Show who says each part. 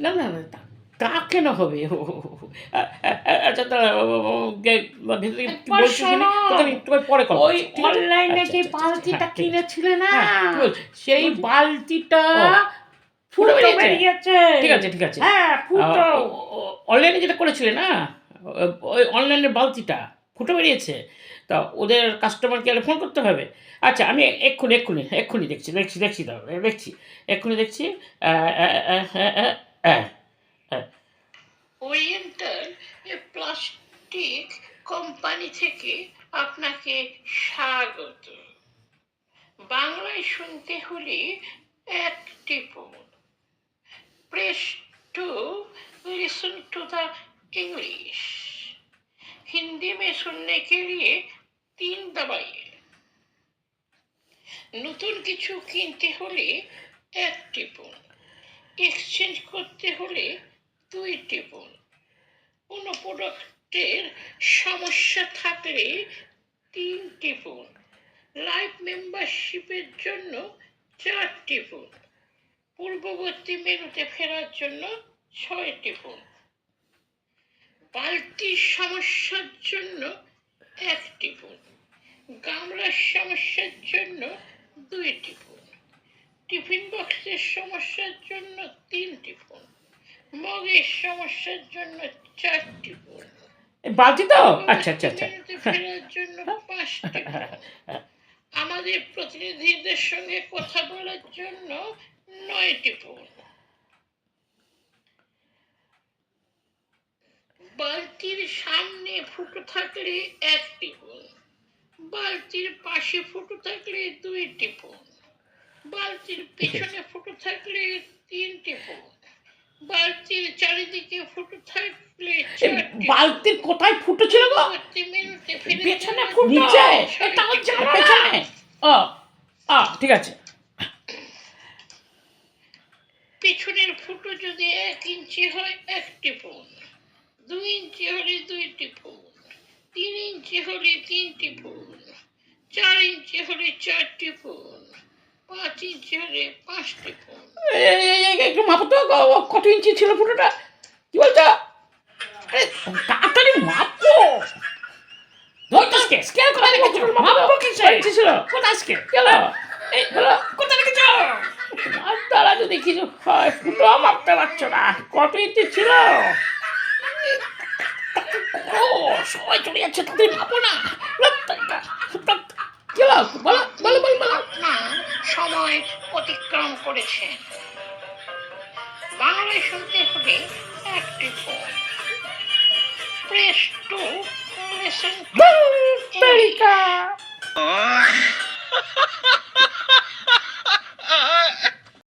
Speaker 1: না না না তা- কেন হবে? আচ্ছা তা পরে
Speaker 2: ওই? অনলাইনে
Speaker 1: আচ্ছা,
Speaker 2: যে
Speaker 1: আচ্ছা, আচ্ছা,
Speaker 2: বালতিটা
Speaker 1: হ্যাঁ,
Speaker 2: কিনেছিলে না
Speaker 1: হ্যাঁ,
Speaker 2: সেই বালতিটা
Speaker 1: ফুটো বেরিয়েছে? ঠিক আছে ঠিক আছে।
Speaker 2: হ্যাঁ ফুটো।
Speaker 1: অনলাইনে যেটা করেছিলে না ওই অনলাইনের বালতিটা ফুটো বেরিয়েছে। তা ওদের কাস্টমার কেয়ারে ফোন করতে হবে। আচ্ছা আমি এক্ষুনি এক্ষুনি এক্ষুনি দেখছি দেখছি দেখছি দাও দেখছি। এক্ষুনি দেখছি। আহ, আহ, আহ, আহ, আহ, আহ, আহ।
Speaker 3: ওরিয়েন্টাল প্লাস্টিক কোম্পানি থেকে আপনাকে স্বাগত বাংলায় শুনতে হলে এক টিপুন press two listen to the English Hindi में सुनने के लिए তিন দবাইয়ে নতুন কিছু কিনতে হলে এক টিপুন এক্সচেঞ্জ করতে হলে দুই টিপুন কোনো প্রোডাক্টের সমস্যা থাকলে তিন টিপুন লাইফ মেম্বারশিপের জন্য চার টিপুন পূর্ববর্তী মেনুতে ফেরার জন্য ছয় টিপুন বালতির সমস্যার জন্য এক টিপুন গামলার সমস্যার জন্য দুই টিপুন টিফিন বক্সের সমস্যার জন্য তিন টিপুন মগের সমস্যার জন্য চারটি
Speaker 1: এই বালতি তো? আচ্ছা আচ্ছা আচ্ছা।
Speaker 3: ফেরার জন্য আমাদের প্রতিনিধিদের সঙ্গে কথা বলার জন্য নয় টিপুন বালতির সামনে ফুটো থাকলে এক টিপুন বালতির পাশে ফুটো থাকলে দুই টিপুন বালতির পেছনে ফুটো থাকলে তিন টিপুন বালতির চারিদিকে ফুটো থাকলে।
Speaker 1: বালতির কোথায় ফুটো ছিল গো?
Speaker 2: পেছনে ফুটো।
Speaker 1: নিচে
Speaker 2: এটা হচ্ছে
Speaker 1: পেছনে। ও আ ঠিক আছে।
Speaker 3: পিছনের ফুটো যদি এক ইঞ্চি হয় এক টিপুন দুই ইঞ্চি হলে দুই টিপুন তিন ইঞ্চি হলে তিন টিপুন চার ইঞ্চি হলে চার টিপুন পাঁচ ইঞ্চি হলে পাঁচ টিপুন
Speaker 1: এই, এই, এই, একটু মাপো তো কত ইঞ্চি ছিল ফুটোটা? কি বলছো? আরে তাড়াতাড়ি মাপো। স্কেল কোথায় রেখেছো? মাপো কিসে ইঞ্চি ছিল? কোথায় স্কেল গেল এই হলো কোথায় রেখেছো? আর তারা যদি কিছু হয় ফুটো মাপতে পারছ না। কত ইঞ্চি ছিল? সবাই চলে যাচ্ছে তাদের মাপো না। বলো বলো বলো বলো।
Speaker 3: সময় অতিক্রম করেছে। বাংলায় শুনতে হবে একটি ফোন প্রেস টু লিসেন